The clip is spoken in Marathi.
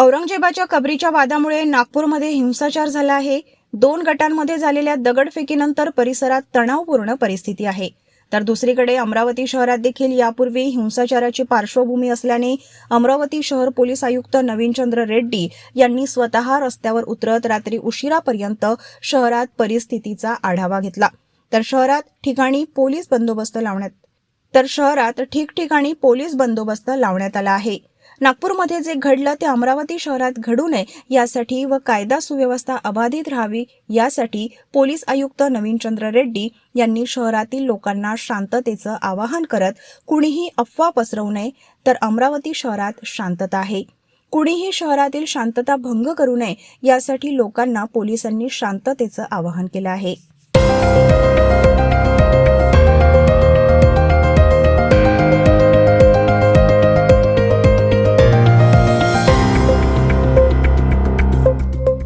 औरंगजेबाच्या कबरीच्या वादामुळे नागपूरमध्ये हिंसाचार झाला आहे. दोन गटांमध्ये झालेल्या दगडफेकीनंतर परिसरात तणावपूर्ण परिस्थिती आहे. तर दुसरीकडे अमरावती शहरात देखील यापूर्वी हिंसाचाराची पार्श्वभूमी असल्याने अमरावती शहर पोलीस आयुक्त नवीनचंद्र रेड्डी यांनी स्वतः रस्त्यावर उतरत रात्री उशिरापर्यंत शहरात परिस्थितीचा आढावा घेतला. तर शहरात ठिकाणी पोलीस बंदोबस्त लावण्यात तर शहरात ठिकठिकाणी पोलीस बंदोबस्त लावण्यात आला आहे. नागपूरमध्ये जे घडलं ते अमरावती शहरात घडू नये यासाठी व कायदा सुव्यवस्था अबाधित राहावी यासाठी पोलीस आयुक्त नवीनचंद्र रेड्डी यांनी शहरातील लोकांना शांततेचं आवाहन करत कुणीही अफवा पसरवू नये तर अमरावती शहरात शांतता आहे. कुणीही शहरातील शांतता भंग करू नये यासाठी लोकांना पोलिसांनी शांततेचं आवाहन केलं आहे.